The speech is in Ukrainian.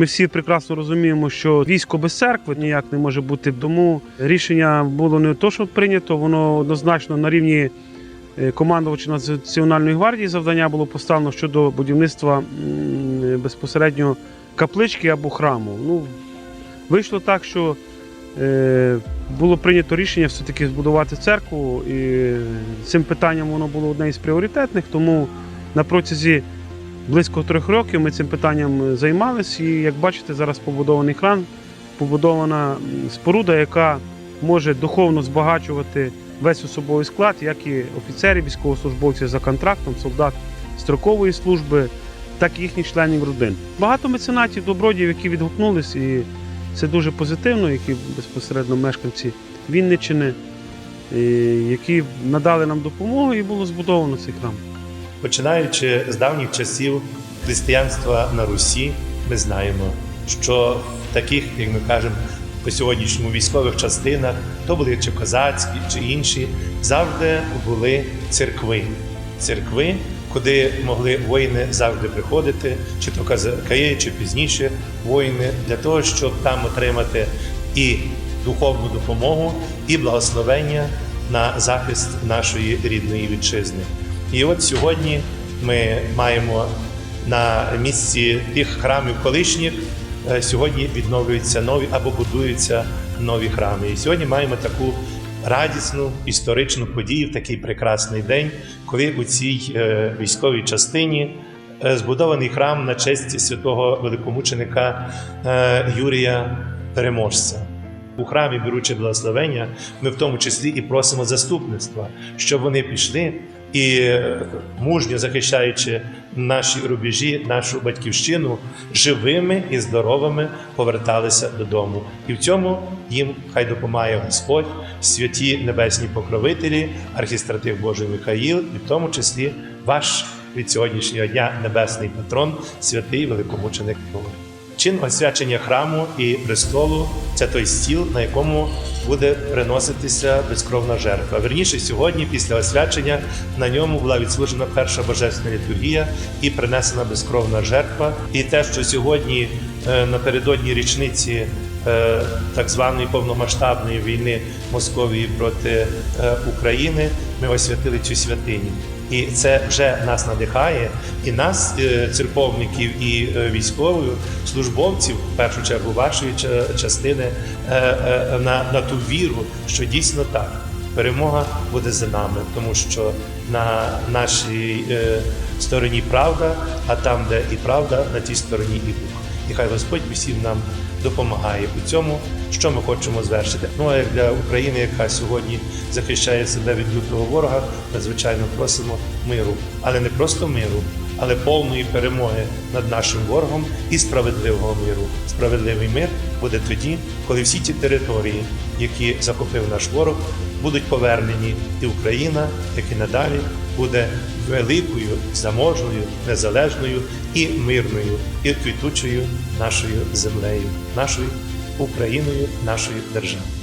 Ми всі прекрасно розуміємо, що військо без церкви ніяк не може бути. Тому рішення було не то, що прийнято, воно однозначно на рівні е, командувача Національної гвардії завдання було поставлено щодо будівництва безпосередньо каплички або храму. Ну, вийшло так, що е, було прийнято рішення все-таки збудувати церкву, і цим питанням воно було одне із пріоритетних, тому на протязі близько трьох років ми цим питанням займалися. І як бачите, зараз побудований храм, побудована споруда, яка може духовно збагачувати весь особовий склад, як і офіцерів, військовослужбовців за контрактом, солдат строкової служби, так і їхніх членів родин. Багато меценатів, добродіїв, які відгукнулись, і це дуже позитивно, які безпосередньо мешканці Вінниччини, і які надали нам допомогу, і було збудовано цей храм. Починаючи з давніх часів християнства на Русі, ми знаємо, що в таких, як ми кажемо, по сьогоднішньому військових частинах, то були чи козацькі, чи інші, завжди були церкви. Церкви, куди могли воїни завжди приходити, чи то казаки, чи пізніше воїни, для того, щоб там отримати і духовну допомогу, і благословення на захист нашої рідної вітчизни. І от сьогодні ми маємо на місці тих храмів колишніх. е, Сьогодні відновлюються нові або будуються нові храми. І сьогодні маємо таку радісну історичну подію в такий прекрасний день, коли у цій е, військовій частині е, збудований храм на честь святого великомученика Юрія Переможця. У храмі, беручи благословення, ми в тому числі і просимо заступництва, щоб вони пішли і е, мужньо захищаючи наші рубежі, нашу батьківщину, живими і здоровими поверталися додому. І в цьому їм хай допомагає Господь, святі небесні покровителі, архістратив Божий Михаїл, і в тому числі ваш від сьогоднішнього дня небесний патрон, святий великомученик Бог. Чин освячення храму і престолу це той стіл, на якому буде приноситися безкровна жертва. Верніше сьогодні, після освячення, на ньому була відслужена перша божественна літургія і принесена безкровна жертва. І те, що сьогодні е, напередодні річниці е, так званої повномасштабної війни Московії проти е, України, ми освятили цю святиню. І це вже нас надихає, і нас, е, церковників і е, військових службовців, в першу чергу вашої ча- частини, е, на, на ту віру, що дійсно так. Перемога буде за нами, тому що на нашій стороні правда, а там, де і правда, на тій стороні і Бог. Хай Господь усім нам допомагає у цьому, що ми хочемо звершити. Ну а як для України, яка сьогодні захищає себе від лютого ворога, надзвичайно просимо миру, але не просто миру, але повної перемоги над нашим ворогом і справедливого миру. Справедливий мир буде тоді, коли всі ті території, які захопив наш ворог, будуть повернені, і Україна, як і надалі, буде великою, заможною, незалежною і мирною, і квітучою нашою землею, нашою Україною, нашою державою.